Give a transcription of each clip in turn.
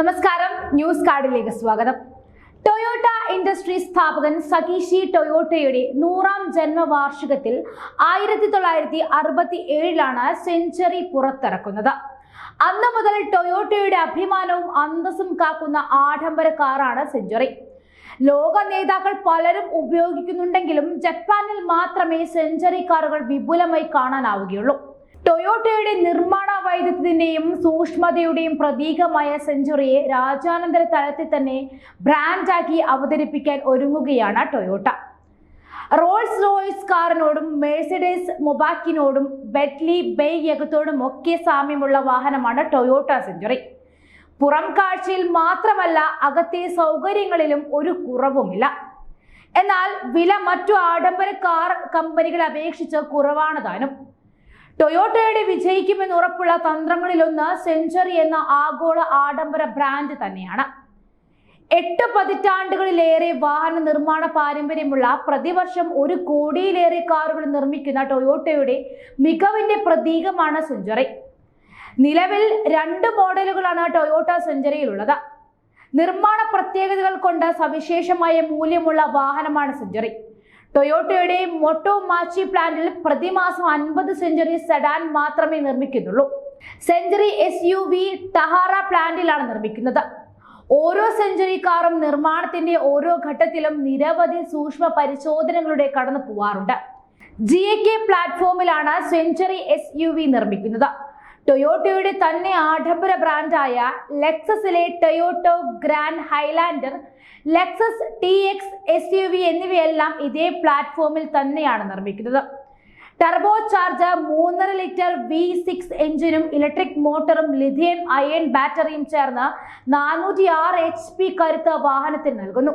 നമസ്കാരം ന്യൂസ് കാർഡിലേക്ക് സ്വാഗതം. Toyota industry സ്ഥാപകൻ സകീഷി ടൊയോട്ടയുടെ നൂറാം ജന്മവാർഷികത്തിൽ ആയിരത്തി തൊള്ളായിരത്തി അറുപത്തി ഏഴിലാണ് സെഞ്ചുറി പുറത്തിറക്കുന്നത്. അന്ന് മുതൽ ടൊയോട്ടയുടെ അഭിമാനവും അന്തസ്സും കാക്കുന്ന ആഡംബര കാറാണ് സെഞ്ചുറി. ലോക നേതാക്കൾ പലരും ഉപയോഗിക്കുന്നുണ്ടെങ്കിലും ജപ്പാനിൽ മാത്രമേ സെഞ്ചുറി കാറുകൾ വിപുലമായി കാണാനാവുകയുള്ളൂ. ടൊയോട്ടയുടെ നിർമ്മാണ വൈദഗ്ധ്യത്തിന്റെയും സൂക്ഷ്മതയുടെയും പ്രതീകമായ സെഞ്ചുറിയെ രാജ്യാനന്തര തലത്തിൽ തന്നെ ബ്രാൻഡാക്കി അവതരിപ്പിക്കാൻ ഒരുങ്ങുകയാണ് ടൊയോട്ട. റോൾസ് റോയ്സ് കാറിനോടും മെഴ്സിഡീസ് മൊബാക്കിനോടും ബെറ്റ്ലി ബെയ്യകത്തോടും ഒക്കെ സാമ്യമുള്ള വാഹനമാണ് ടൊയോട്ട സെഞ്ചുറി. പുറം കാഴ്ചയിൽ മാത്രമല്ല അകത്തെ സൗകര്യങ്ങളിലും ഒരു കുറവുമില്ല. എന്നാൽ വില മറ്റു ആഡംബര കാർ കമ്പനികളെ അപേക്ഷിച്ച് കുറവാണ് താനും. ടൊയോട്ടയുടെ വിജയിക്കുമെന്ന് ഉറപ്പുള്ള തന്ത്രങ്ങളിലൊന്ന് സെഞ്ചുറി എന്ന ആഗോള ആഡംബര ബ്രാൻഡ് തന്നെയാണ്. എട്ട് പതിറ്റാണ്ടുകളിലേറെ വാഹന നിർമ്മാണ പാരമ്പര്യമുള്ള പ്രതിവർഷം ഒരു കോടിയിലേറെ കാറുകൾ നിർമ്മിക്കുന്ന ടൊയോട്ടയുടെ മികവിന്റെ പ്രതീകമാണ് സെഞ്ചുറി. നിലവിൽ രണ്ട് മോഡലുകളാണ് ടൊയോട്ട സെഞ്ചുറിയിലുള്ളത്. നിർമ്മാണ പ്രത്യേകതകൾ കൊണ്ട് സവിശേഷമായ മൂല്യമുള്ള വാഹനമാണ് സെഞ്ചുറി. ടൊയോട്ടയുടെ മൊട്ടോ മാച്ചി പ്ലാന്റിൽ പ്രതിമാസം അൻപത് സെഞ്ചുറി സെഡാൻ മാത്രമേ നിർമ്മിക്കുന്നുള്ളൂ. Century S U V Tahara പ്ലാന്റിലാണ് നിർമ്മിക്കുന്നത്. ഓരോ സെഞ്ചുറി കാറും നിർമ്മാണത്തിന്റെ ഓരോ ഘട്ടത്തിലും നിരവധി സൂക്ഷ്മ പരിശോധനകളുടെ കടന്നു പോവാറുണ്ട്. ജി എ കെ പ്ലാറ്റ്ഫോമിലാണ് സെഞ്ചുറി എസ് യു വി നിർമ്മിക്കുന്നത്. ടൊയോട്ടയുടെ തന്നെ ആഡംബര ബ്രാൻഡായ ലെക്സസിലെ Toyota Grand Highlander Lexus T X S U V എന്നിവയെല്ലാം ഇതേ പ്ലാറ്റ്ഫോമിൽ തന്നെയാണ് നിർമ്മിക്കുന്നത്. ടർബോ ചാർജർ മൂന്നര ലിറ്റർ വി സിക്സ് എഞ്ചിനും ഇലക്ട്രിക് മോട്ടറും ലിഥിയം അയൺ ബാറ്ററിയും ചേർന്ന് നാനൂറ്റി ആറ് എച്ച് പി കരുത്ത് വാഹനത്തിന് നൽകുന്നു.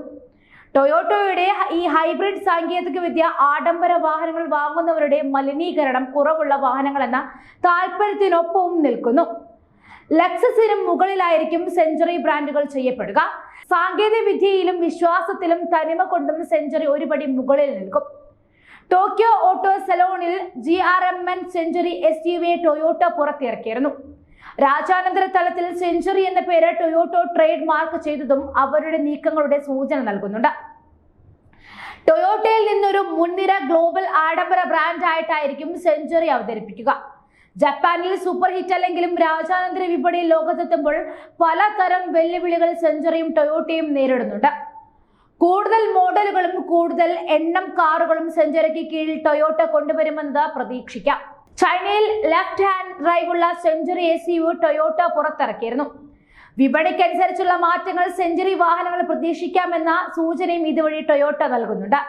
ടൊയോട്ടോയുടെ ഈ ഹൈബ്രിഡ് സാങ്കേതിക വിദ്യ ആഡംബര വാഹനങ്ങൾ വാങ്ങുന്നവരുടെ മലിനീകരണം കുറവുള്ള വാഹനങ്ങൾ എന്ന താല്പര്യത്തിനൊപ്പവും നിൽക്കുന്നു. ലക്സസിനും മുകളിലായിരിക്കും സെഞ്ചുറി ബ്രാൻഡുകൾ ചെയ്യപ്പെടുക. സാങ്കേതിക വിദ്യയിലും വിശ്വാസത്തിലും തനിമ കൊണ്ടും സെഞ്ചുറി ഒരുപടി മുകളിൽ നിൽക്കും. Tokyo auto സെലോണിൽ G R M N century S U V Toyota പുറത്തിറക്കിയിരുന്നു. രാജ്യാനന്തര തലത്തിൽ സെഞ്ചുറി എന്ന പേര് ടൊയോട്ടോ ട്രേഡ് മാർക്ക് ചെയ്തതും അവരുടെ നീക്കങ്ങളുടെ സൂചന നൽകുന്നുണ്ട്. ടൊയോട്ടയിൽ നിന്നൊരു മുൻനിര ഗ്ലോബൽ ആഡംബര ബ്രാൻഡായിട്ടായിരിക്കും സെഞ്ചുറി അവതരിപ്പിക്കുക. ജപ്പാനിൽ സൂപ്പർ ഹിറ്റ് അല്ലെങ്കിലും രാജ്യാനന്തര വിപണിയിൽ ലോകത്തെത്തുമ്പോൾ പലതരം വെല്ലുവിളികൾ സെഞ്ചുറിയും ടൊയോട്ടയും നേരിടുന്നുണ്ട്. കൂടുതൽ മോഡലുകളും കൂടുതൽ എണ്ണം കാറുകളും സെഞ്ചുറിക്ക് കീഴിൽ ടൊയോട്ട കൊണ്ടുവരുമെന്ന് പ്രതീക്ഷിക്കാം. ചൈനയിൽ ലെഫ്റ്റ് ഹാൻഡ് ഡ്രൈവുള്ള സെഞ്ചുറി എസ് യു ടൊയോട്ട പുറത്തിറക്കിയിരുന്നു. വിപണിക്കനുസരിച്ചുള്ള മാറ്റങ്ങൾ സെഞ്ചുറി വാഹനങ്ങൾ പ്രതീക്ഷിക്കാമെന്ന സൂചനയും ഇതുവഴി ടൊയോട്ട നൽകുന്നുണ്ട്.